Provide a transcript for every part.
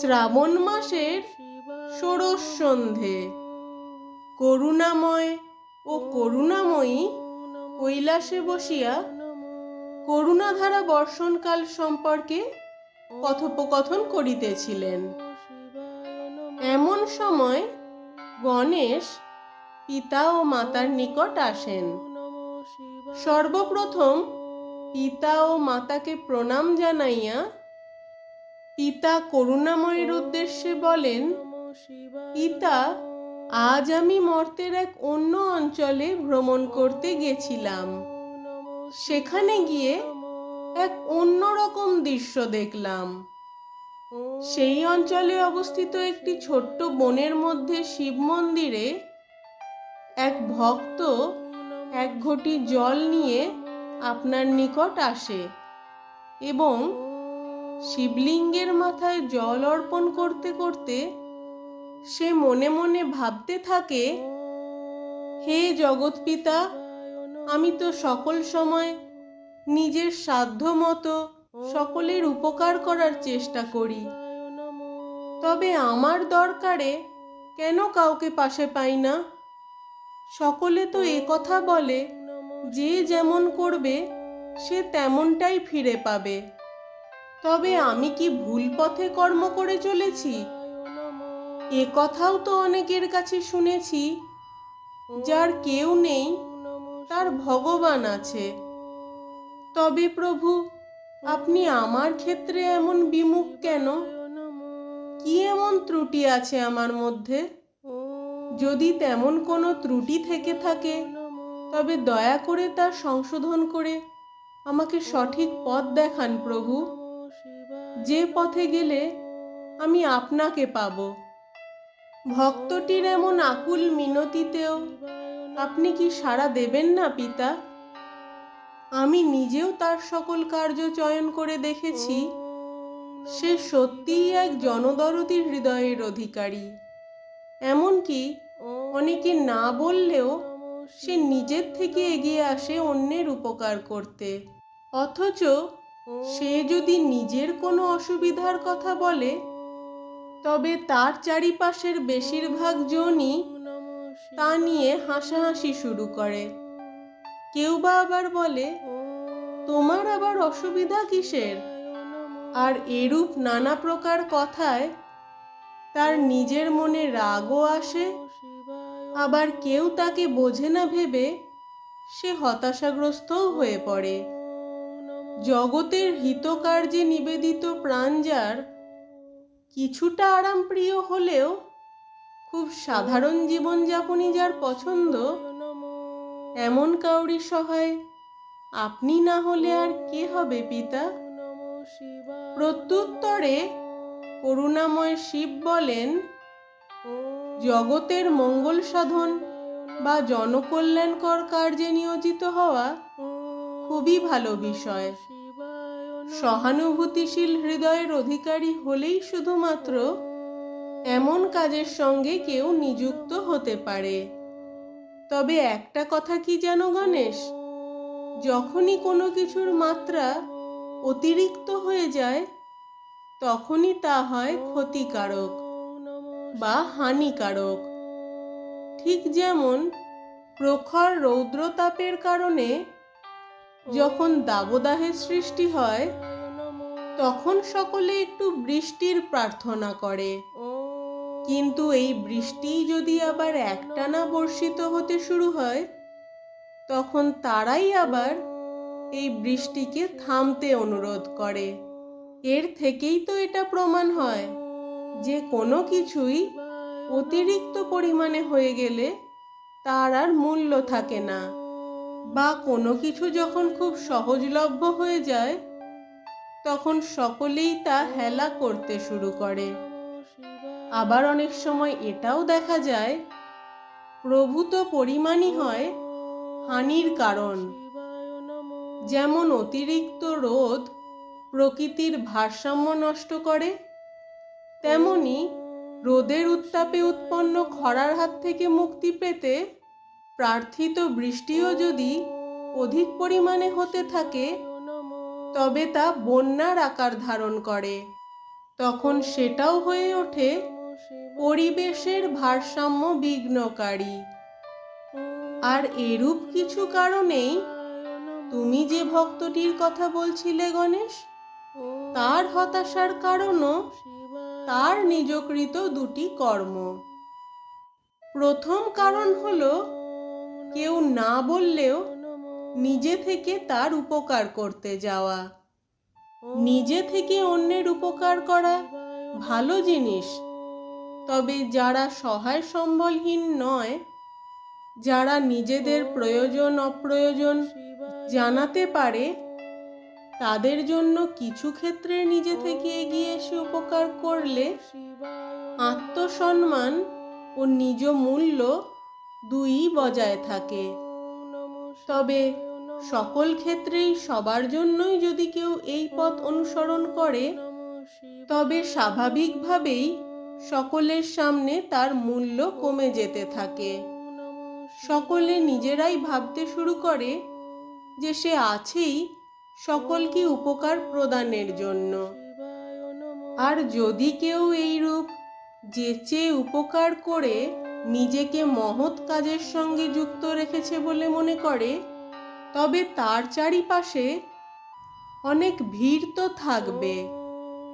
শ্রাবণ মাসের ষোড়শ সন্ধে। করুণাময় ও করুণাময়ী কৈলাসে বসিয়া করুণাধারা বর্ষণকাল সম্পর্কে কথোপকথন করিতেছিলেন। এমন সময় গণেশ পিতা ও মাতার নিকট আসেন। সর্বপ্রথম পিতা ও মাতাকে প্রণাম জানাইয়া পিতা করুণাময়ের উদ্দেশ্যে বলেন, পিতা, আজ আমি মর্তের এক অন্য অঞ্চলে ভ্রমণ করতে গেছিলাম। সেখানে গিয়ে এক অন্যরকম দৃশ্য দেখলাম। সেই অঞ্চলে অবস্থিত একটি ছোট্ট বনের মধ্যে শিব মন্দিরে এক ভক্ত এক ঘটি জল নিয়ে আপনার নিকট আসে এবং শিবলিঙ্গের মাথায় জল অর্পণ করতে করতে সে মনে মনে ভাবতে থাকে, হে জগৎপিতা আমি তো সকল সময় নিজের সাধ্য মতো সকলের উপকার করার চেষ্টা করি। তবে আমার দরকারে কেন কাউকে পাশে পাই না? সকলে তো এ কথা বলে, যে যেমন করবে, সে তেমনটাই ফিরে পাবে। তবে আমি কি ভুল পথে কর্ম করে চলেছি? এ কথাও তো অনেকের কাছে শুনেছি। যার কেউ নেই, তার ভগবান আছে। তবে প্রভু, আপনি আমার ক্ষেত্রে এমন বিমুখ কেন? কি এমন ত্রুটি আছে আমার মধ্যে? যদি তেমন কোনো ত্রুটি থেকে থাকে, তবে দয়া করে তা সংশোধন করে আমাকে সঠিক পথ দেখান প্রভু। যে পথে গেলে আমি আপনাকে পাব। ভক্তটির এমন আকুল মিনতিতেও আপনি কি সাড়া দেবেন না, পিতা? আমি নিজেও তার সকল কার্য চয়ন করে দেখেছি। সে সত্যিই এক জনদরতি হৃদয়ের অধিকারী। এমনকি অনেকে না বললেও সে নিজের থেকে এগিয়ে আসে অন্যের উপকার করতে। অথচ সে যদি নিজের কোনো অসুবিধার কথা বলে, তবে তার চারিপাশের বেশিরভাগ জনই তা নিয়ে হাসাহাসি শুরু করে। কেউ বা আবার বলে, তোমার আবার অসুবিধা কিসের? আর এরূপ নানা প্রকার কথায় তার নিজের মনে রাগও আসে, আবার কেউ তাকে বোঝে না ভেবে সে হতাশাগ্রস্তও হয়ে পড়ে। জগতের হিতকার্যে নিবেদিত প্রাণ যার কিছুটা আরামপ্রিয় হলেও খুব সাধারণ জীবনযাপনই যার পছন্দ, এমন কাউরি সহায় আপনি না হলে আর কে হবে পিতা? প্রত্যুত্তরে করুণাময় শিব বলেন, জগতের মঙ্গল সাধন বা জনকল্যাণকর কার্যে নিয়োজিত হওয়া খুবই ভালো বিষয়। সহানুভূতিশীল হৃদয়ের অধিকারী হলেই শুধুমাত্র এমন কাজের সঙ্গে কেউ নিযুক্ত হতে পারে। তবে একটা কথা কি জানো গণেশ? যখনই কোনো কিছুর মাত্রা অতিরিক্ত হয়ে যায়, তখনই তা হয় ক্ষতিকারক বা হানিকারক। ঠিক যেমন প্রখর রৌদ্রতাপের কারণে যখন দাবদাহের সৃষ্টি হয়, তখন সকলে একটু বৃষ্টির প্রার্থনা করে। কিন্তু এই বৃষ্টি যদি আবার একটানা বর্ষিত হতে শুরু হয়, তখন তারাই আবার এই বৃষ্টিকে থামতে অনুরোধ করে। এর থেকেই তো এটা প্রমাণ হয় যে কোনো কিছুই অতিরিক্ত পরিমাণে হয়ে গেলে তার আর মূল্য থাকে না। বা কোনো কিছু যখন খুব সহজলভ্য হয়ে যায়, তখন সকলেই তা হেলা করতে শুরু করে। আবার অনেক সময় এটাও দেখা যায় প্রভূত পরিমাণই হয় হানির কারণ। যেমন অতিরিক্ত রোদ প্রকৃতির ভারসাম্য নষ্ট করে, তেমনি রোদের উত্তাপে উৎপন্ন খরার হাত থেকে মুক্তি পেতে প্রার্থিত বৃষ্টিও যদি অধিক পরিমাণে হতে থাকে, তবে তা বন্যার আকার ধারণ করে। তখন সেটাও হয়ে ওঠে পরিবেশের ভারসাম্য বিঘ্নকারী। আর এরূপ কিছু কারণেই তুমি যে ভক্তটির কথা বলছিলে গণেশ, তার হতাশার কারণও তার নিজকৃত দুটি কর্ম। প্রথম কারণ হলো কেউ না বললেও নিজে থেকে তার উপকার করতে যাওয়া। নিজে থেকে অন্যের উপকার করা ভালো জিনিস। তবে যারা সহায় সম্বলহীন নয়, যারা নিজেদের প্রয়োজন, অপ্রয়োজন জানাতে পারে, তাদের জন্য কিছু ক্ষেত্রে নিজে থেকে এগিয়ে এসে উপকার করলে আত্মসম্মান ও নিজ মূল্য দুই বজায় থাকে। তবে সকল ক্ষেত্রেই সবার জন্যই যদি কেউ এই পথ অনুসরণ করে, তবে স্বাভাবিকভাবেই সকলের সামনে তার মূল্য কমে যেতে থাকে। সকলে নিজেরাই ভাবতে শুরু করে যে সে আছেই সকলকে উপকার প্রদানের জন্য। আর যদি কেউ এইরূপ যেচে উপকার করে নিজেকে মহৎ কাজের সঙ্গে যুক্ত রেখেছে বলে মনে করে, তবে তার চারিপাশে অনেক ভিড় তো থাকবে।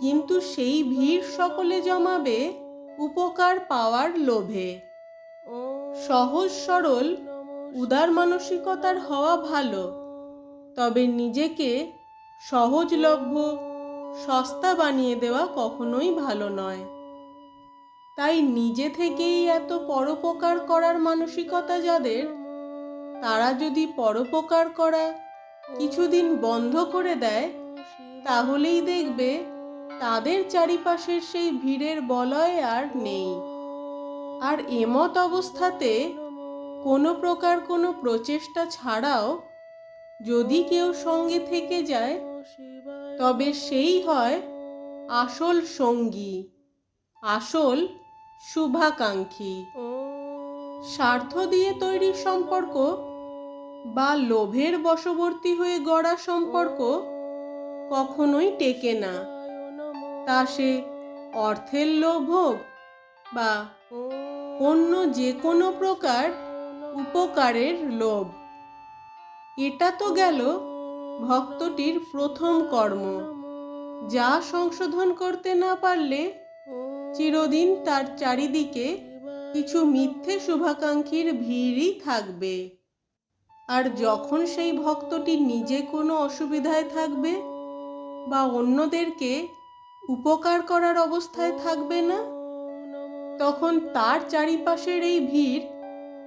কিন্তু সেই ভিড় সকলে জমাবে উপকার পাওয়ার লোভে। সহজ সরল, উদার মানসিকতার হওয়া ভালো। তবে নিজেকে সহজলভ্য, সস্তা বানিয়ে দেওয়া কখনোই ভালো নয়। তাই নিজে থেকেই এত পরোপকার করার মানসিকতা যাদের, তারা যদি পরোপকার করা কিছুদিন বন্ধ করে দেয়, তাহলেই দেখবে তাদের চারিপাশের সেই ভিড়ের বলয় আর নেই। আর এমত অবস্থাতে কোনো প্রকার কোনো প্রচেষ্টা ছাড়াও যদি কেউ সঙ্গে থেকে যায়, তবে সেই হয় আসল সঙ্গী। আসল শুভাকাঙ্ক্ষী। স্বার্থ দিয়ে তৈরি সম্পর্ক বা লোভের বশবর্তী হয়ে গড়া সম্পর্ক কখনোই টেকে না। তা সে অর্থের লোভ হোক বা অন্য যে কোনো প্রকার উপকারের লোভ। এটা তো গেল ভক্তটির প্রথম কর্ম। যা সংশোধন করতে না পারলে চিরদিন তার চারিদিকে কিছু মিথ্যে শুভাকাঙ্ক্ষীর ভিড়ই থাকবে। আর যখন সেই ভক্তটি নিজে কোনো অসুবিধায় থাকবে বা অন্যদেরকে উপকার করার অবস্থায় থাকবে না, তখন তার চারিপাশের এই ভিড়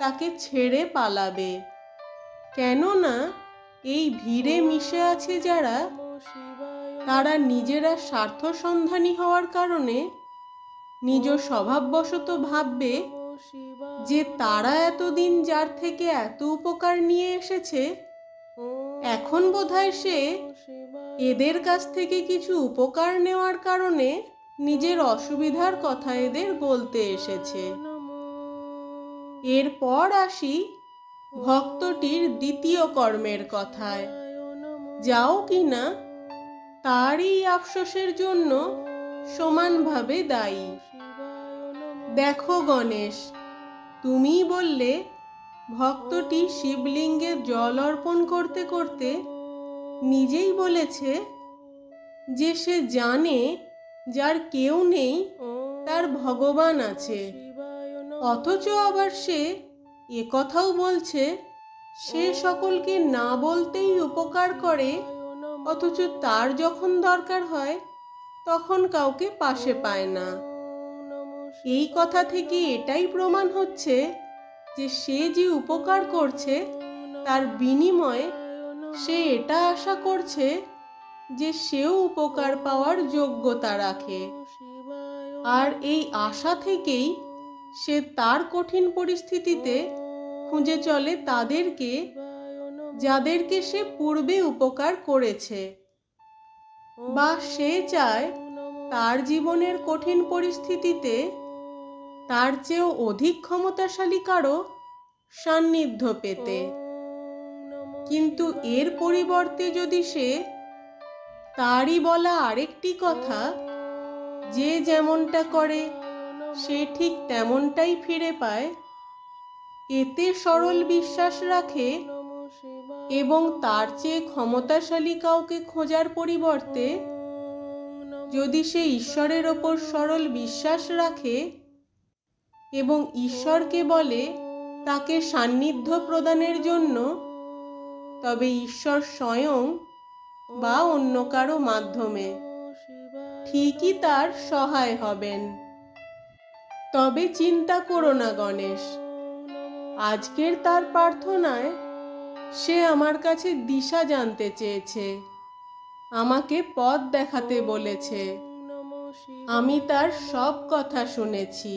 তাকে ছেড়ে পালাবে। কেননা এই ভিড়ে মিশে আছে যারা, তারা নিজেরা স্বার্থ সন্ধানী হওয়ার কারণে নিজ স্বভাববশত ভাববে যে তারা এতদিন যার থেকে এত উপকার নিয়ে এসেছে, এখন বোধহয় সে এদের কাছ থেকে কিছু উপকার নেওয়ার কারণে নিজের অসুবিধার কথা এদের বলতে এসেছে। এরপর আসি ভক্তটির দ্বিতীয় কর্মের কথায়। যাও কিনা তারই আফসোসের জন্য সমানভাবে দায়ী। দেখো গণেশ তুমি বললে ভক্তটি শিবলিঙ্গে জল অর্পণ করতে করতে নিজেই বলেছে যে সে জানে যার কেউ নেই, তার ভগবান আছে। অথচ আবার সে কথাও বলছে, সে সকলকে না বলতেই উপকার করে, অথচ তার যখন দরকার হয়, তখন কাউকে পাশে পায় না। এই কথা থেকে এটাই প্রমাণ হচ্ছে যে সে যে উপকার করছে, তার বিনিময়ে সে এটা আশা করছে যে সেও উপকার পাওয়ার যোগ্যতা রাখে। আর এই আশা থেকেই সে তার কঠিন পরিস্থিতিতে খুঁজে চলে তাদেরকে, যাদেরকে সে পূর্বে উপকার করেছে। বা সে চায় তার জীবনের কঠিন পরিস্থিতিতে তার চেয়েও অধিক ক্ষমতাশালী কারও সান্নিধ্য পেতে। কিন্তু এর পরিবর্তে যদি সে তারই বলা আরেকটি কথা যে যেমনটা করে সে ঠিক তেমনটাই ফিরে পায়। এতে সরল বিশ্বাস রাখে এবং তার চেয়ে ক্ষমতাশালী কাউকে খোঁজার পরিবর্তে যদি সে ঈশ্বরের ওপর সরল বিশ্বাস রাখে এবং ঈশ্বরকে বলে তাকে সান্নিধ্য প্রদানের জন্য, তবে ঈশ্বর স্বয়ং বা অন্য কারও মাধ্যমে ঠিকই তার সহায় হবেন। তবে চিন্তা করো না, গণেশ। আজকের তার প্রার্থনায় সে আমার কাছে দিশা জানতে চেয়েছে, আমাকে পথ দেখাতে বলেছে। আমি তার সব কথা শুনেছি।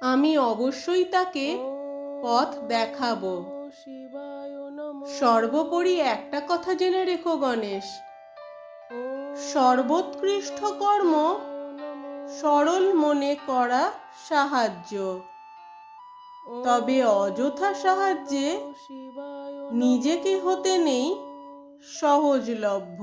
আমি অবশ্যই তাকে পথ দেখাবো। সর্বোপরি একটা কথা জেনে রেখো গণেশ। সর্বোৎকৃষ্ট কর্ম সরল মনে করা সাহায্য। তবে অযথা সাহায্যে নিজেকে হতে নেই সহজলভ্য।